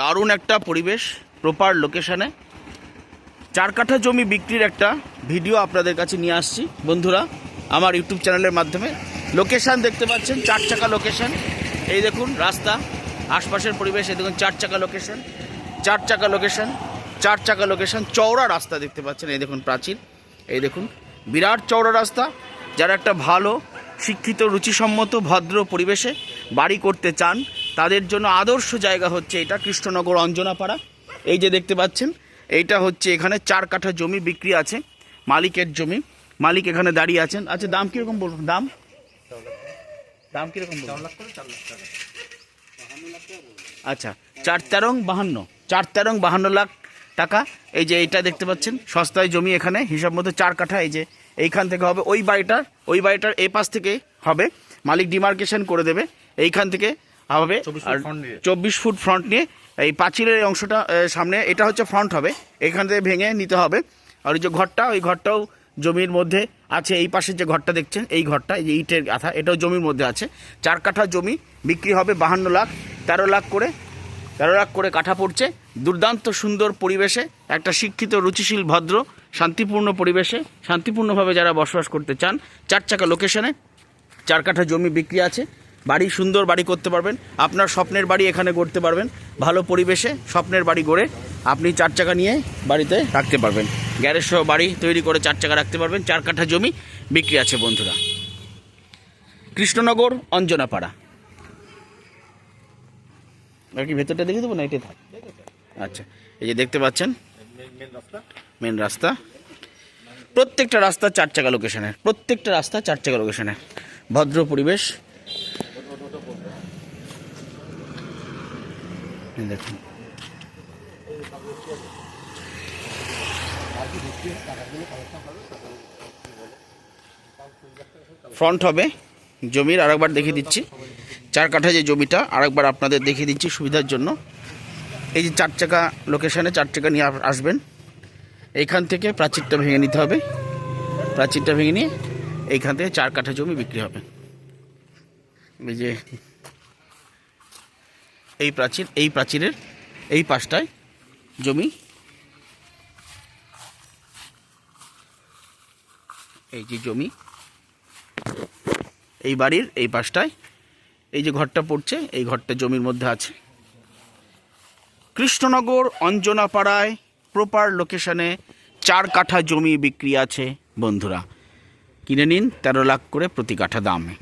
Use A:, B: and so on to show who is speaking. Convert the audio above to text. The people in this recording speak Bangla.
A: দারুণ একটা পরিবেশ প্রপার লোকেশানে চার কাঠা জমি বিক্রির একটা ভিডিও আপনাদের কাছে নিয়ে আসছি। বন্ধুরা, আমার ইউটিউব চ্যানেলের মাধ্যমে। লোকেশান দেখতে পাচ্ছেন, চার চাকা লোকেশন এই দেখুন, রাস্তা, আশপাশের পরিবেশ, এই দেখুন, চার চাকা লোকেশন চার চাকা লোকেশন চার চাকা লোকেশন চওড়া রাস্তা দেখতে পাচ্ছেন, এই দেখুন, প্রাচীর। এই দেখুন, বিরাট চওড়া রাস্তা, যারা একটা ভালো, শিক্ষিত, রুচিসম্মত, ভদ্র পরিবেশে বাড়ি করতে চান তাদের জন্য আদর্শ জায়গা হচ্ছে এটা, কৃষ্ণনগর অঞ্জনাপাড়া। এই যে দেখতে পাচ্ছেন, এইটা হচ্ছে এখানে চার কাঠা জমি বিক্রি আছে, মালিকের জমি। মালিক এখানে দাঁড়িয়ে আছেন। আচ্ছা দাম কীরকম বলুন? দাম? দাম কীরকম আচ্ছা চার তেরং বাহান্ন, চার তেরং বাহান্ন লাখ টাকা। এই যে এইটা দেখতে পাচ্ছেন, সস্তায় জমি এখানে, হিসাব মতো চার কাঠা। এই যে এইখান থেকে হবে ওই বাড়িটার ওই বাড়িটার এই পাশ থেকে হবে, মালিক ডিমার্কেশন করে দেবে। এইখান থেকে হবে। আর চব্বিশ ফুট ফ্রন্ট নিয়ে এই পাঁচিলের অংশটা সামনে এটা হচ্ছে ফ্রন্ট হবে। এখান থেকে ভেঙে নিতে হবে। আর ওই যে ঘরটা ওই ঘরটাও জমির মধ্যে আছে। এই পাশের যে ঘরটা দেখছেন এই ঘরটা এই যে ইটের গাথা এটাও জমির মধ্যে আছে। চার কাঠা জমি বিক্রি হবে বাহান্ন লাখ তেরো লাখ করে তেরো লাখ করে কাঠা পড়ছে। দুর্দান্ত সুন্দর পরিবেশে একটা শিক্ষিত রুচিশীল ভদ্র শান্তিপূর্ণ পরিবেশে শান্তিপূর্ণভাবে যারা বসবাস করতে চান চার চাকা লোকেশনে চার কাঠা জমি বিক্রি আছে। বাড়ি সুন্দর বাড়ি করতে পারবেন, আপনার স্বপ্নের বাড়ি এখানে গড়তে পারবেন, ভালো পরিবেশে স্বপ্নের বাড়ি গড়ে আপনি চার চাকা নিয়ে বাড়িতে রাখতে পারবেন। গ্যারেজ সহ বাড়ি তৈরি করে চার চাকা রাখতে পারবেন, চার কাঠা জমি বিক্রি আছে বন্ধুরা। কৃষ্ণনগর, অঞ্জনাপাড়া। আর কি ভেতরটা দেখে দেবো না? এটাই থাক। আচ্ছা এই যে দেখতে পাচ্ছেন? মেন রাস্তা। প্রত্যেকটা রাস্তা চার চাকা লোকেশনের প্রত্যেকটা রাস্তা চার চাকা লোকেশনের ভদ্র পরিবেশ। এই দেখুন। ফ্রন্ট হবে। জমির আরেকবার দেখিয়ে দিচ্ছি। চার কাঠা যে জমিটা, আরেকবার আপনাদের দেখিয়ে দিচ্ছি সুবিধার জন্য। এই যে চার চাকা লোকেশানে চার চাকা নিয়ে আসবেন। এইখান থেকে প্রাচীরটা ভেঙে নিতে হবে। প্রাচীরটা ভেঙে নিয়ে এইখান থেকে চার কাঠা জমি বিক্রি হবে। এই যে এই প্রাচীর, এই প্রাচীরের এই পাশটায় জমি। এই যে জমি, এই বাড়ির এই পাশটায় এই যে ঘরটা পড়ছে, এই ঘরটা জমির মধ্যে আছে। কৃষ্ণনগর, অঞ্জনাপাড়ায় প্রপার লোকেশনে চার কাঠা জমি বিক্রি আছে, বন্ধুরা। কিনে নিন, তেরো লাখ করে প্রতি কাঠা দামে।